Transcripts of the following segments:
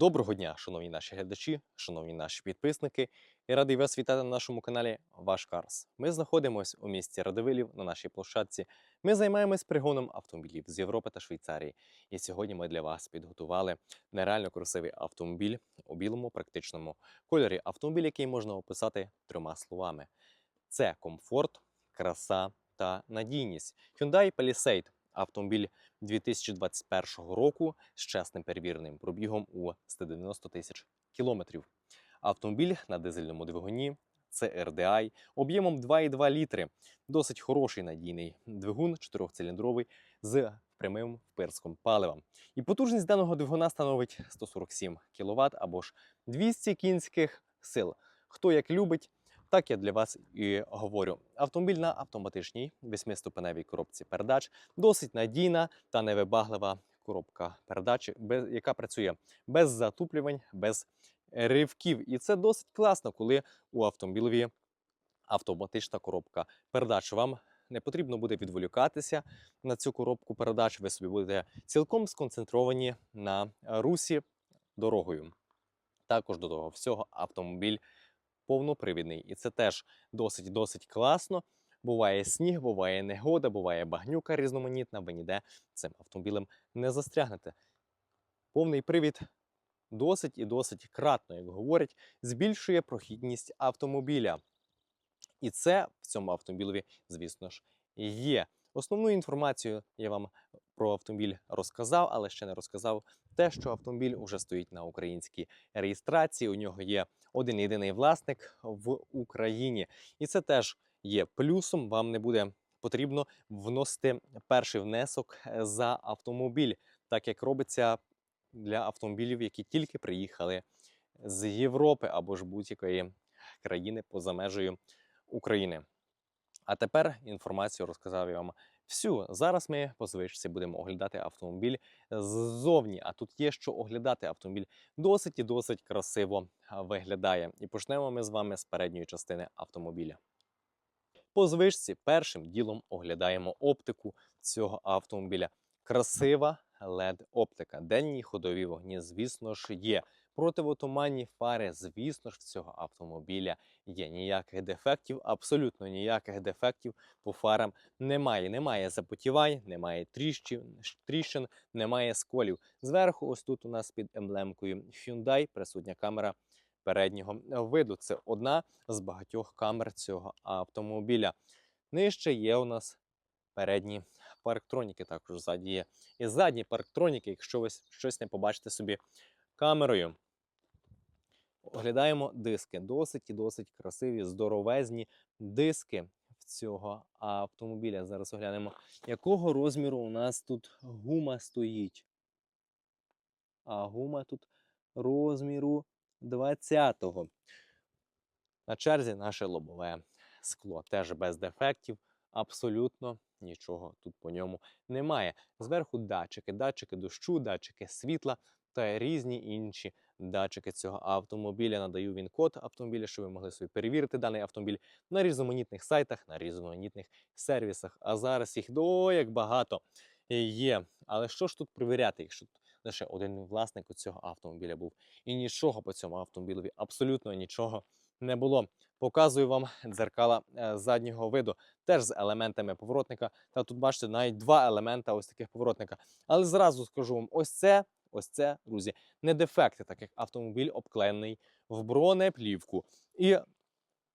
Доброго дня, шановні наші глядачі, шановні наші підписники. Я радий вас вітати на нашому каналі Ваш Карс. Ми знаходимося у місті Радивилів на нашій площадці. Ми займаємось пригоном автомобілів з Європи та Швейцарії. І сьогодні ми для вас підготували нереально красивий автомобіль у білому практичному кольорі. Автомобіль, який можна описати трьома словами: це комфорт, краса та надійність. Hyundai Palisade – автомобіль 2021 року з чесним перевіреним пробігом у 190 тисяч кілометрів. Автомобіль на дизельному двигуні. Це RDI об'ємом 2,2 літри. Досить хороший надійний двигун, 4-циліндровий з прямим впирском палива. І потужність даного двигуна становить 147 кВт або ж 200 кінських сил. Хто як любить, так я для вас і говорю. Автомобіль на автоматичній восьмиступеневій коробці передач досить надійна та невибаглива коробка передач, яка працює без затуплювань, без ривків. І це досить класно, коли у автомобілеві автоматична коробка передач. Вам не потрібно буде відволікатися на цю коробку передач. Ви собі будете цілком сконцентровані на русі дорогою. Також до того всього автомобіль повнопривідний. І це теж досить досить класно. Буває сніг, буває негода, буває багнюка різноманітна. Ви ніде цим автомобілем не застрягнете. Повний привід досить і досить кратно, як говорять, збільшує прохідність автомобіля. І це в цьому автомобілеві, звісно ж, є. Основну інформацію я вам про автомобіль розказав, але ще не розказав те, що автомобіль вже стоїть на українській реєстрації. У нього є один єдиний власник в Україні. І це теж є плюсом. Вам не буде потрібно вносити перший внесок е, за автомобіль, так як робиться для автомобілів, які тільки приїхали з Європи або ж будь-якої країни поза межею України. А тепер інформацію розказав я вам всю. Зараз ми по звичці будемо оглядати автомобіль ззовні. А тут є що оглядати. Автомобіль досить і досить красиво виглядає. І почнемо ми з вами з передньої частини автомобіля. По звичці першим ділом оглядаємо оптику цього автомобіля. Красива led оптика Денні ходові вогні, звісно ж, є. Противотуманні фари, звісно ж, в цього автомобіля є. Ніяких дефектів, абсолютно ніяких дефектів по фарам немає. Немає запотівань, немає тріщин, немає сколів. Зверху, ось тут у нас під емблемкою Hyundai присутня камера переднього виду. Це одна з багатьох камер цього автомобіля. Нижче є у нас передні парктроніки, також ззаді є. І задні парктроніки, якщо ви щось не побачите собі камерою. Оглядаємо диски. Досить і досить красиві, здоровезні диски в цього автомобіля. Зараз оглянемо, якого розміру у нас тут гума стоїть. А гума тут розміру 20-го. На черзі наше лобове скло теж без дефектів. Абсолютно нічого тут по ньому немає. Зверху датчики, датчики дощу, датчики світла та різні інші датчики цього автомобіля. Надаю він код автомобіля, щоб ви могли собі перевірити даний автомобіль на різноманітних сайтах, на різноманітних сервісах. А зараз їх до як багато є. Але що ж тут перевіряти, якщо тут лише один власник у цього автомобіля був і нічого по цьому автомобілеві, абсолютно нічого не було. Показую вам дзеркала е, заднього виду, теж з елементами поворотника. Та тут бачите навіть два елемента ось таких поворотника. Але зразу скажу вам, ось це, ось це, друзі, не дефекти, так як автомобіль обклеєний в бронеплівку. І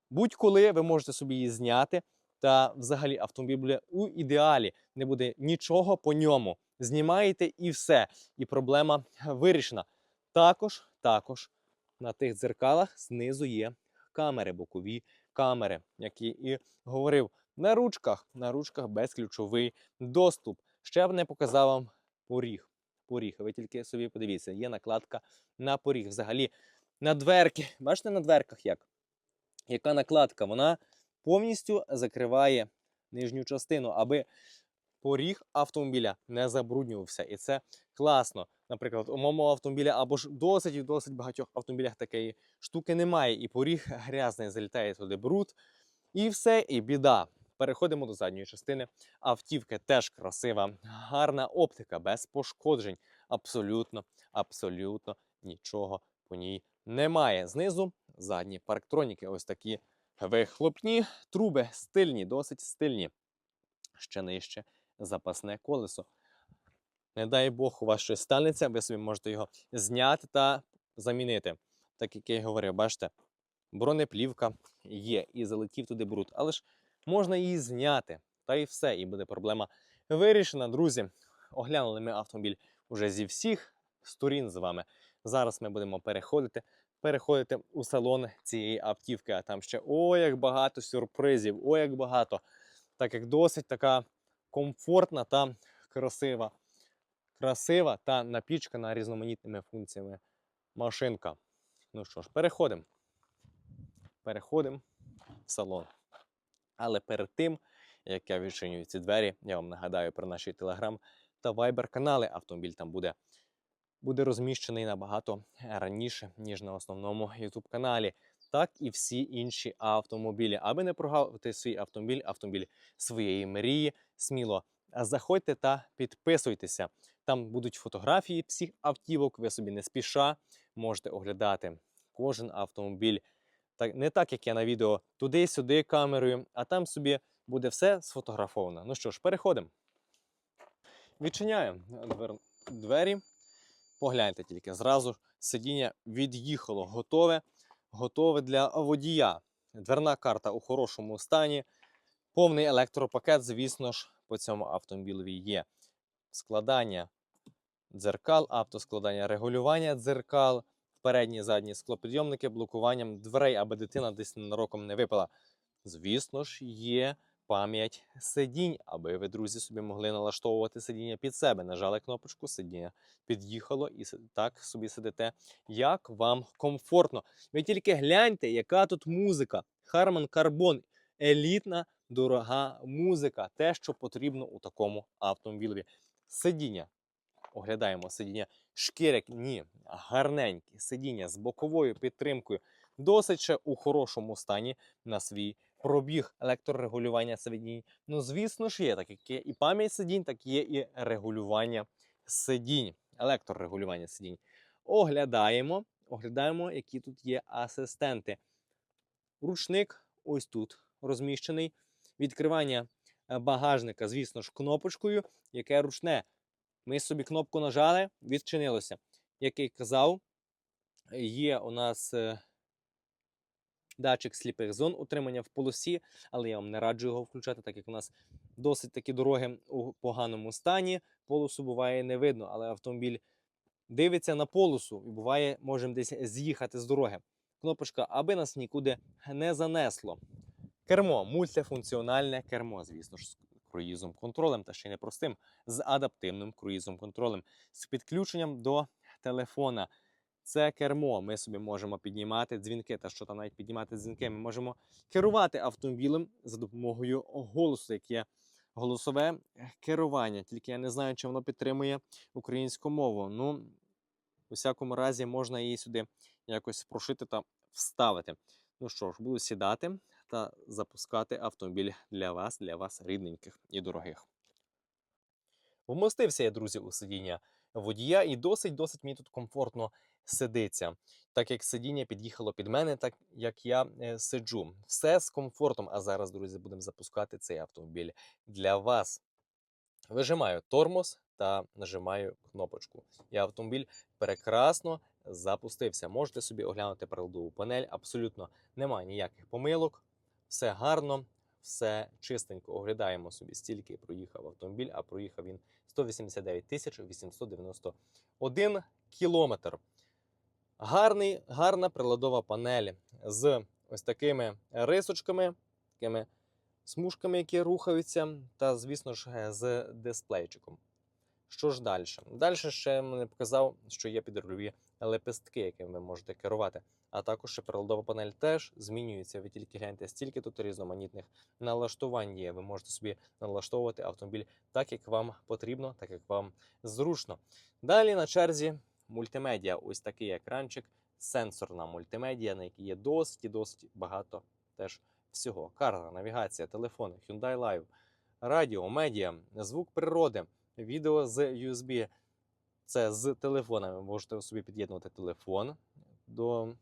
будь-коли ви можете собі її зняти. Та взагалі автомобіль буде у ідеалі, не буде нічого по ньому. Знімаєте і все. І проблема вирішена. Також, також на тих дзеркалах знизу є камери, бокові камери, які і говорив. На ручках, на ручках безключовий доступ. Ще б не показав вам поріг. Поріг. Ви тільки собі подивіться, є накладка на поріг. Взагалі на дверки. Бачите на дверках як? Яка накладка? Вона повністю закриває нижню частину, аби поріг автомобіля не забруднювався. І це класно. Наприклад, у моєму автомобілі або ж досить і досить багатьох автомобілях такої штуки немає. І поріг грязний, залітає туди бруд. І все, і біда. Переходимо до задньої частини. Автівка теж красива, гарна оптика, без пошкоджень. Абсолютно, абсолютно нічого по ній немає. Знизу задні парктроніки, ось такі вихлопні труби, стильні, досить стильні. Ще нижче запасне колесо. Не дай Бог, у вас щось станеться, ви собі можете його зняти та замінити. Так як я й говорив, бачите, бронеплівка є і залетів туди бруд, але ж можна її зняти. Та і все, і буде проблема вирішена. Друзі, оглянули ми автомобіль уже зі всіх сторін з вами. Зараз ми будемо переходити, переходити у салон цієї автівки. А там ще о, як багато сюрпризів, о, як багато. Так як досить така комфортна та красива. Красива та напічкана різноманітними функціями машинка. Ну що ж, переходимо. Переходимо в салон. Але перед тим, як я відчинюю ці двері, я вам нагадаю про наші телеграм та вайбер канали. Автомобіль там буде, буде розміщений набагато раніше, ніж на основному YouTube каналі. Так і всі інші автомобілі. Аби не прогавити свій автомобіль, автомобіль своєї мрії, сміло заходьте та підписуйтеся. Там будуть фотографії всіх автівок. Ви собі не спіша можете оглядати кожен автомобіль. Так, не так, як я на відео, туди-сюди камерою, а там собі буде все сфотографовано. Ну що ж, переходимо. Відчиняємо двер... двері. Погляньте тільки, зразу сидіння від'їхало, готове, готове для водія. Дверна карта у хорошому стані. Повний електропакет, звісно ж, по цьому автомобілеві є. Складання дзеркал, автоскладання, регулювання дзеркал, передні задні склопідйомники, блокуванням дверей, аби дитина десь ненароком не випала. Звісно ж, є пам'ять сидінь, аби ви, друзі, собі могли налаштовувати сидіння під себе. Нажали кнопочку, сидіння під'їхало і так собі сидите, як вам комфортно. Ви тільки гляньте, яка тут музика. Harman Kardon. Елітна, дорога музика. Те, що потрібно у такому автомобілі. Сидіння. Оглядаємо сидіння. Шкіряк, ні, гарненькі сидіння з боковою підтримкою. Досить ще у хорошому стані на свій пробіг електрорегулювання сидінь. Ну, звісно ж, є так, як є і пам'ять сидінь, так є і регулювання сидінь, електрорегулювання сидінь. Оглядаємо, оглядаємо, які тут є асистенти. Ручник ось тут розміщений. Відкривання е, багажника, звісно ж, кнопочкою, яке ручне. Ми собі кнопку нажали, відчинилося. Як я казав, є у нас е, датчик сліпих зон утримання в полосі, але я вам не раджу його включати, так як у нас досить такі дороги у поганому стані. Полосу буває не видно, але автомобіль дивиться на полосу і буває, можемо десь з'їхати з дороги. Кнопочка, аби нас нікуди не занесло. Кермо, мультифункціональне кермо, звісно ж, круїзом контролем, та ще й не з адаптивним круїзом контролем, з підключенням до телефона. Це кермо. Ми собі можемо піднімати дзвінки, та що там навіть піднімати дзвінки. Ми можемо керувати автомобілем за допомогою голосу, яке голосове керування. Тільки я не знаю, чи воно підтримує українську мову. Ну, у всякому разі, можна її сюди якось прошити та вставити. Ну що ж, буду сідати та запускати автомобіль для вас, для вас рідненьких і дорогих. Вмостився я, друзі, у сидіння водія, і досить-досить мені тут комфортно сидиться. Так як сидіння під'їхало під мене, так як я е, сиджу. Все з комфортом. А зараз, друзі, будемо запускати цей автомобіль для вас. Вижимаю тормоз та нажимаю кнопочку. І автомобіль прекрасно запустився. Можете собі оглянути приладову панель. Абсолютно немає ніяких помилок. Все гарно, все чистенько. Оглядаємо собі, стільки проїхав автомобіль, а проїхав він 189 тисяч 891 кілометр. Гарний, гарна приладова панель з ось такими рисочками, такими смужками, які рухаються, та, звісно ж, е, з дисплейчиком. Що ж далі? Далі ще мені показав, що є підрульові лепестки, якими ви можете керувати. А також ще приладова панель теж змінюється. Ви тільки гляньте, стільки тут різноманітних налаштувань є. Ви можете собі налаштовувати автомобіль так, як вам потрібно, так як вам зручно. Далі на черзі мультимедіа. Ось такий екранчик, сенсорна мультимедіа, на якій є досить досить багато теж всього. Карта, навігація, телефони, Hyundai Live, радіо, медіа, звук природи, відео з USB, Це з телефона. Ви можете собі під'єднувати телефон до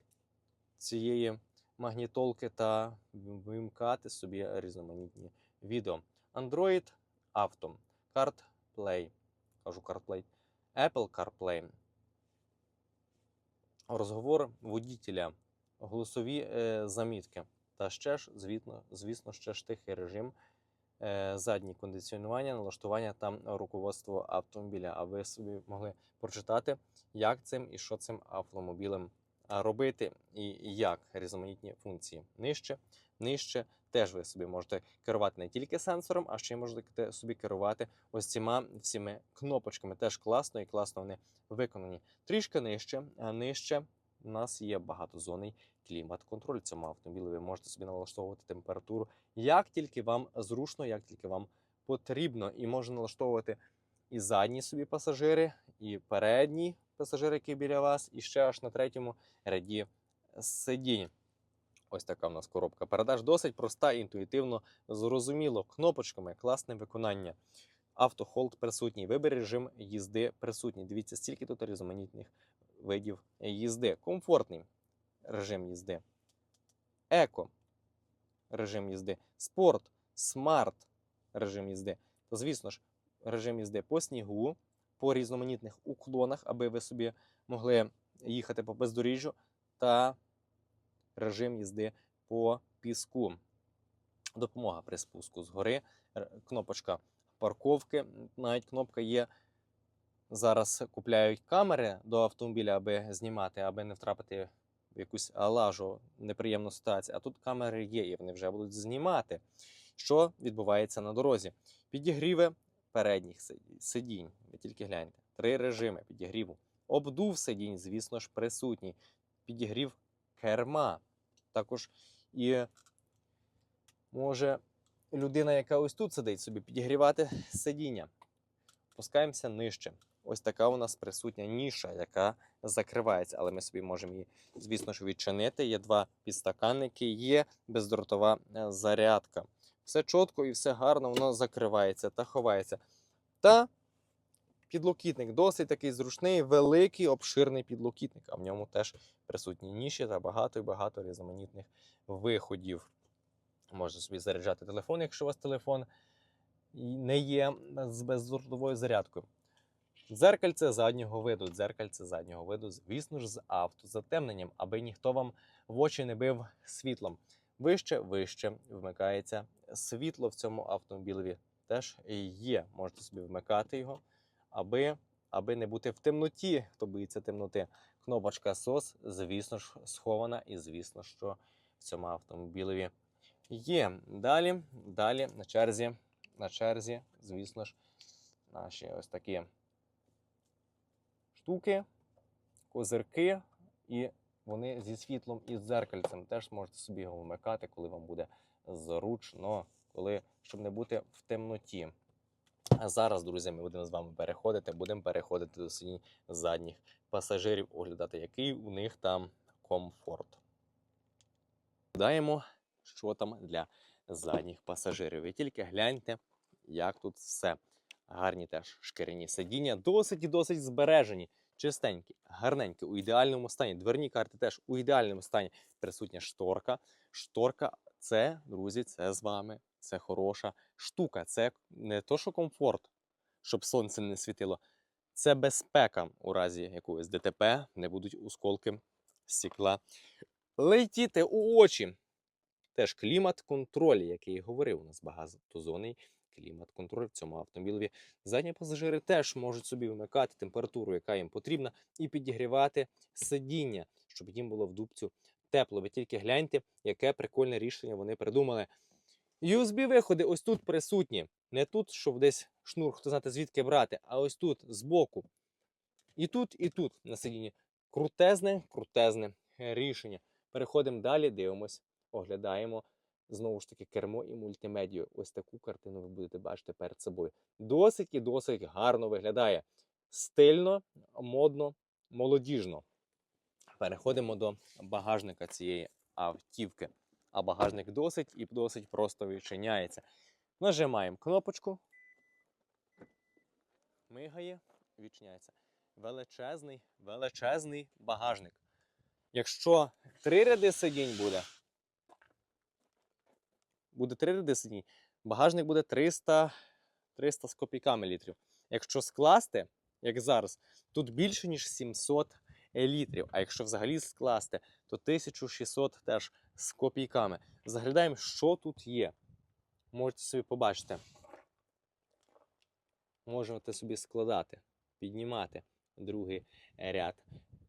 цієї магнітолки та вимкати собі різноманітні відео. Android Auto, CarPlay, кажу CarPlay, Apple CarPlay, розговор водітеля, голосові е, замітки. Та ще ж, звісно, звісно, ще ж тихий режим, е, заднє кондиціонування, налаштування та руководство автомобіля. А ви собі могли прочитати, як цим і що цим автомобілем робити, і як різноманітні функції. Нижче, нижче теж ви собі можете керувати не тільки сенсором, а ще можете собі керувати ось цими всіми кнопочками. Теж класно і класно вони виконані. Трішки нижче, нижче у нас є багатозонний клімат-контроль цьому автомобілі. Ви можете собі налаштовувати температуру як тільки вам зручно, як тільки вам потрібно. І можна налаштовувати і задні собі пасажири, і передні пасажири, які біля вас, і ще аж на третьому ряді сидінь. Ось така в нас коробка передач. Досить проста, інтуїтивно, зрозуміло, кнопочками, класне виконання. Автохолд присутній, вибір режим їзди присутній. Дивіться, стільки тут різноманітних видів їзди. Комфортний режим їзди. Еко режим їзди. Спорт, смарт режим їзди. Звісно ж, режим їзди по снігу, по різноманітних уклонах, аби ви собі могли їхати по бездоріжжю, та режим їзди по піску. Допомога при спуску з гори, кнопочка парковки, навіть кнопка є. Зараз купляють камери до автомобіля, аби знімати, аби не втрапити в якусь лажу, неприємну ситуацію. А тут камери є, і вони вже будуть знімати, що відбувається на дорозі. Підігріви передніх сидінь. Ви тільки гляньте. Три режими підігріву. Обдув сидінь, звісно ж, присутній. Підігрів керма. Також і може людина, яка ось тут сидить, собі підігрівати сидіння. Опускаємося нижче. Ось така у нас присутня ніша, яка закривається, але ми собі можемо її, звісно ж, відчинити. Є два підстаканники, є бездротова е, зарядка. Все чітко і все гарно, воно закривається та ховається. Та підлокітник досить такий зручний, великий, обширний підлокітник. А в ньому теж присутні ніші та багато і багато різноманітних виходів. Можна собі заряджати телефон, якщо у вас телефон не є з бездротовою зарядкою. Дзеркальце заднього виду, дзеркальце заднього виду, звісно ж, з автозатемненням, аби ніхто вам в очі не бив світлом. Вище, вище вмикається світло в цьому автомобілеві. Теж є. Можете собі вмикати його, аби, аби не бути в темноті, хто боїться темноти. Кнопочка SOS, звісно ж, схована, і звісно, що в цьому автомобілеві є. Далі, далі на черзі, на черзі, звісно ж, наші ось такі штуки, козирки, і вони зі світлом і з дзеркальцем теж можете собі його вмикати, коли вам буде зручно, коли, щоб не бути в темноті. А зараз, друзі, ми будемо з вами переходити, будемо переходити до сидінь задніх пасажирів, оглядати, який у них там комфорт. Даємо, що там для задніх пасажирів. Ви тільки гляньте, як тут все. Гарні теж шкіряні сидіння, досить і досить збережені, чистенькі, гарненькі, у ідеальному стані. Дверні карти теж у ідеальному стані. Присутня шторка. Шторка це, друзі, це з вами. Це хороша штука. Це не то, що комфорт, щоб сонце не світило. Це безпека у разі якогось ДТП, не будуть осколки стекла летіти у очі. Теж клімат-контроль, який я говорив, у нас багатозонний клімат-контроль в цьому автомобілі. Задні пасажири теж можуть собі вмикати температуру, яка їм потрібна, і підігрівати сидіння, щоб їм було в дубцю тепло. Ви тільки гляньте, яке прикольне рішення вони придумали. USB-виходи ось тут присутні. Не тут, щоб десь шнур, хто знати звідки брати, а ось тут, збоку. І тут, і тут на сидінні. Крутезне, крутезне рішення. Переходимо далі, дивимось, оглядаємо знову ж таки кермо і мультимедію. Ось таку картину ви будете бачити перед собою. Досить і досить гарно виглядає. Стильно, модно, молодіжно. Переходимо до багажника цієї автівки. А багажник досить і досить просто відчиняється. Нажимаємо кнопочку. Мигає, відчиняється. величезний, величезний багажник. Якщо три ряди сидінь буде, буде три ряди багажник буде 300, 300 з копійками літрів. Якщо скласти, як зараз, тут більше, ніж 700 літрів. А якщо взагалі скласти, то 1600 теж з копійками. Заглядаємо, що тут є. Можете собі побачити. Можете собі складати, піднімати другий ряд.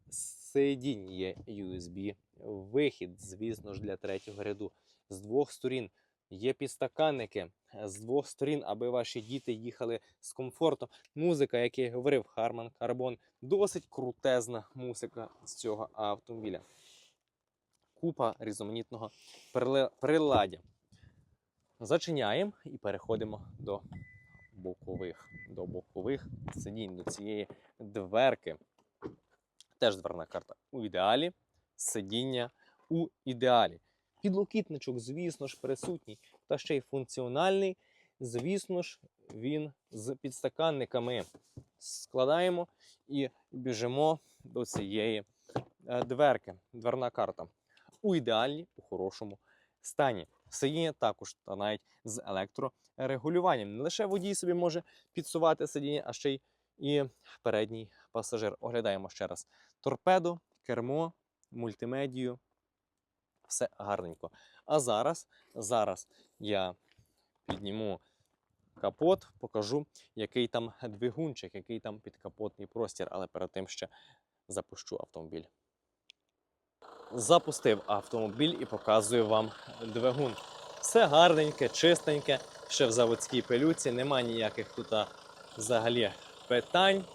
Сидінь є USB, вихід, звісно ж, для третього ряду. З двох сторін є підстаканники, з двох сторін, аби ваші діти їхали з комфортом. Музика, як я говорив, Harman Kardon. Досить крутезна музика з цього автомобіля. Купа різноманітного приладдя. Зачиняємо і переходимо до бокових, до бокових сидінь, до цієї дверки. Теж дверна карта у ідеалі, сидіння у ідеалі. Підлокітничок, звісно ж, присутній, та ще й функціональний. Звісно ж, він з підстаканниками. Складаємо і біжимо до цієї е, дверки. Дверна карта. У ідеальній, у хорошому стані. Сидіння також та навіть з електрорегулюванням. Не лише водій собі може підсувати сидіння, а ще й і передній пасажир. Оглядаємо ще раз. Торпедо, кермо, мультимедію. Все гарненько. А зараз, зараз я підніму капот, покажу, який там двигунчик, який там підкапотний простір, але перед тим ще запущу автомобіль. Запустив автомобіль і показую вам двигун. Все гарненьке, чистеньке, ще в заводській пилюці, нема ніяких тут взагалі питань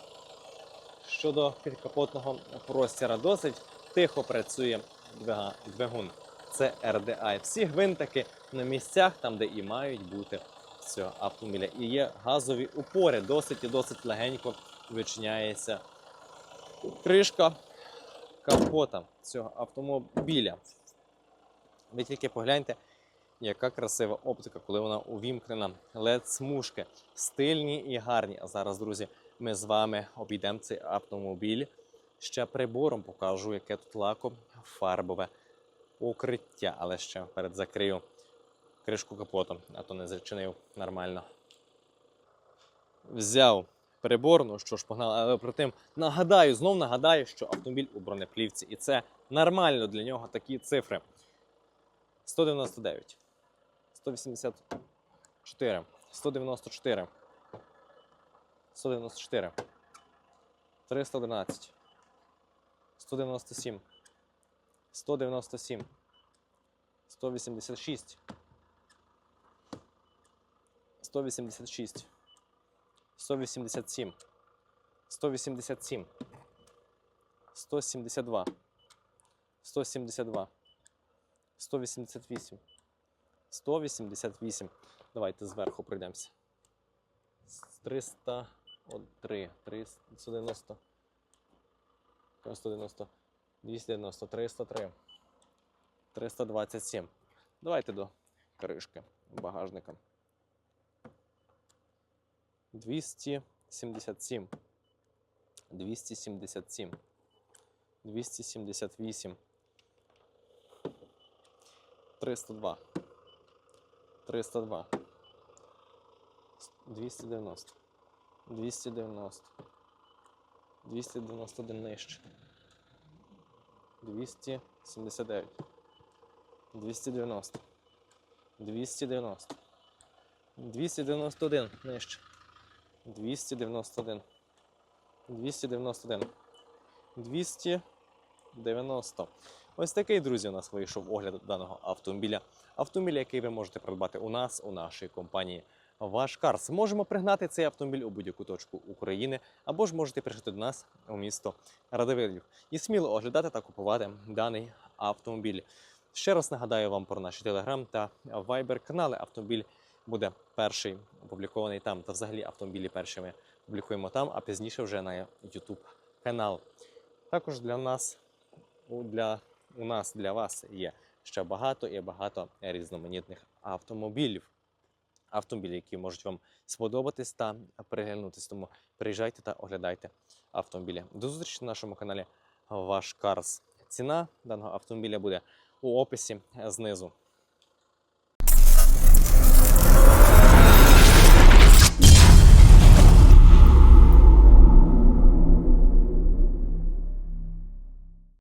щодо підкапотного простіра. Досить тихо працює двигун. Це RDI. Всі гвинтики на місцях, там, де і мають бути цього автомобіля. І є газові упори, досить і досить легенько вичиняється кришка капота цього автомобіля. Ви тільки погляньте, яка красива оптика, коли вона увімкнена. led смужки стильні і гарні. А зараз, друзі, ми з вами обійдемо цей автомобіль. Ще прибором покажу, яке тут лаком фарбове укриття, але ще перед закрию кришку капоту, а то не зачинив нормально. Взяв приборну, що ж погнали, але при тим нагадаю, знов нагадаю, що автомобіль у бронеплівці, і це нормально для нього такі цифри. 199, 184, 194, 194, 311, 197, 197, 186, 186, 187, 187, 172, 172, 188, 188. Давайте зверху пройдемося. 303, 390, 190, 290, 303, 327. Давайте до кришки багажника. 277, 277, 278, 302, 302, 290, 290, 291 нижче, 279, 290, 290, 291 нижче. 291. 291. 290. Ось такий, друзі, у нас вийшов огляд даного автомобіля. Автомобіль, який ви можете придбати у нас, у нашій компанії Ваш Карс. Можемо пригнати цей автомобіль у будь-яку точку України, або ж можете приїхати до нас у місто Радивилів і сміло оглядати та купувати даний автомобіль. Ще раз нагадаю вам про наші телеграм та вайбер канали. Автомобіль буде перший опублікований там, та взагалі автомобілі першими публікуємо там, а пізніше вже на YouTube канал. Також для нас, для, у нас для вас є ще багато і багато різноманітних автомобілів. Автомобілі, які можуть вам сподобатись та переглянутись. Тому приїжджайте та оглядайте автомобілі. До зустрічі на нашому каналі Ваш Карс. Ціна даного автомобіля буде у описі знизу.